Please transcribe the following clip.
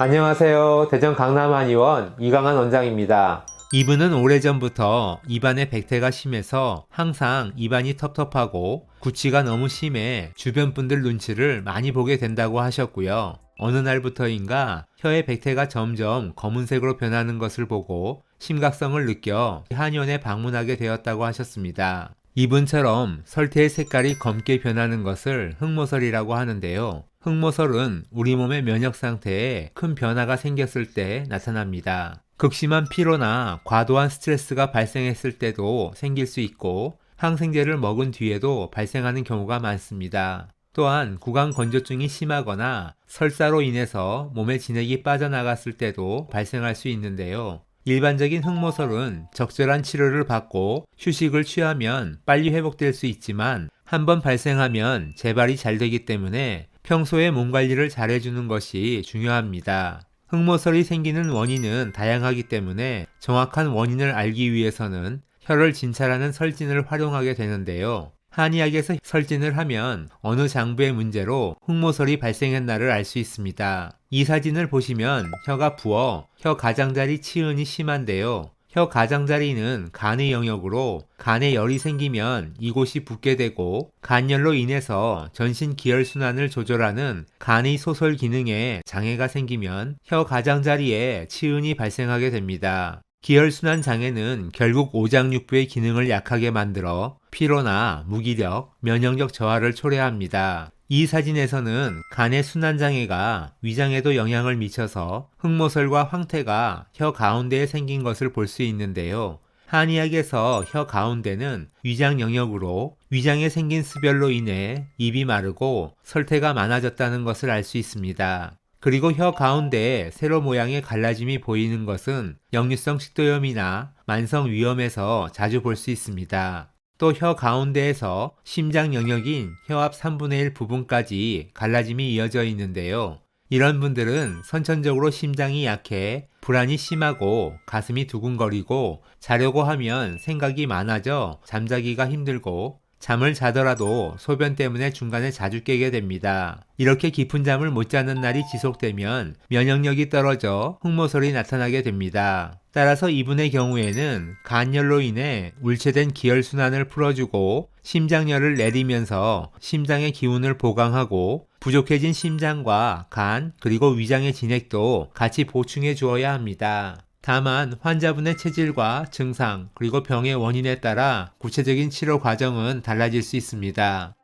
안녕하세요. 대전 강남한의원 이강한 원장입니다. 이분은 오래전부터 입안에 백태가 심해서 항상 입안이 텁텁하고 구취가 너무 심해 주변 분들 눈치를 많이 보게 된다고 하셨고요. 어느 날부터인가 혀의 백태가 점점 검은색으로 변하는 것을 보고 심각성을 느껴 한의원에 방문하게 되었다고 하셨습니다. 이분처럼 설태의 색깔이 검게 변하는 것을 흑모설이라고 하는데요. 흑모설은 우리 몸의 면역 상태에 큰 변화가 생겼을 때 나타납니다. 극심한 피로나 과도한 스트레스가 발생했을 때도 생길 수 있고 항생제를 먹은 뒤에도 발생하는 경우가 많습니다. 또한 구강 건조증이 심하거나 설사로 인해서 몸에 진액이 빠져나갔을 때도 발생할 수 있는데요. 일반적인 흑모설은 적절한 치료를 받고 휴식을 취하면 빨리 회복될 수 있지만 한번 발생하면 재발이 잘 되기 때문에 평소에 몸 관리를 잘 해주는 것이 중요합니다. 흑모설이 생기는 원인은 다양하기 때문에 정확한 원인을 알기 위해서는 혀를 진찰하는 설진을 활용하게 되는데요. 한의학에서 설진을 하면 어느 장부의 문제로 흑모설이 발생했나를 알 수 있습니다. 이 사진을 보시면 혀가 부어 혀 가장자리 치은이 심한데요. 혀 가장자리는 간의 영역으로 간에 열이 생기면 이곳이 붓게 되고 간열로 인해서 전신 기혈 순환을 조절하는 간의 소설 기능에 장애가 생기면 혀 가장자리에 치은이 발생하게 됩니다. 기혈순환 장애는 결국 오장육부의 기능을 약하게 만들어 피로나 무기력, 면역력 저하를 초래합니다. 이 사진에서는 간의 순환 장애가 위장에도 영향을 미쳐서 흑모설과 황태가 혀 가운데에 생긴 것을 볼 수 있는데요. 한의학에서 혀 가운데는 위장 영역으로 위장에 생긴 수별로 인해 입이 마르고 설태가 많아졌다는 것을 알 수 있습니다. 그리고 혀 가운데에 세로 모양의 갈라짐이 보이는 것은 역류성 식도염이나 만성 위염에서 자주 볼 수 있습니다. 또 혀 가운데에서 심장 영역인 혀 앞 3분의 1 부분까지 갈라짐이 이어져 있는데요. 이런 분들은 선천적으로 심장이 약해 불안이 심하고 가슴이 두근거리고 자려고 하면 생각이 많아져 잠자기가 힘들고 잠을 자더라도 소변 때문에 중간에 자주 깨게 됩니다. 이렇게 깊은 잠을 못 자는 날이 지속되면 면역력이 떨어져 흑모설이 나타나게 됩니다. 따라서 이분의 경우에는 간열로 인해 울체된 기혈순환을 풀어주고 심장열을 내리면서 심장의 기운을 보강하고 부족해진 심장과 간 그리고 위장의 진액도 같이 보충해 주어야 합니다. 다만 환자분의 체질과 증상 그리고 병의 원인에 따라 구체적인 치료 과정은 달라질 수 있습니다.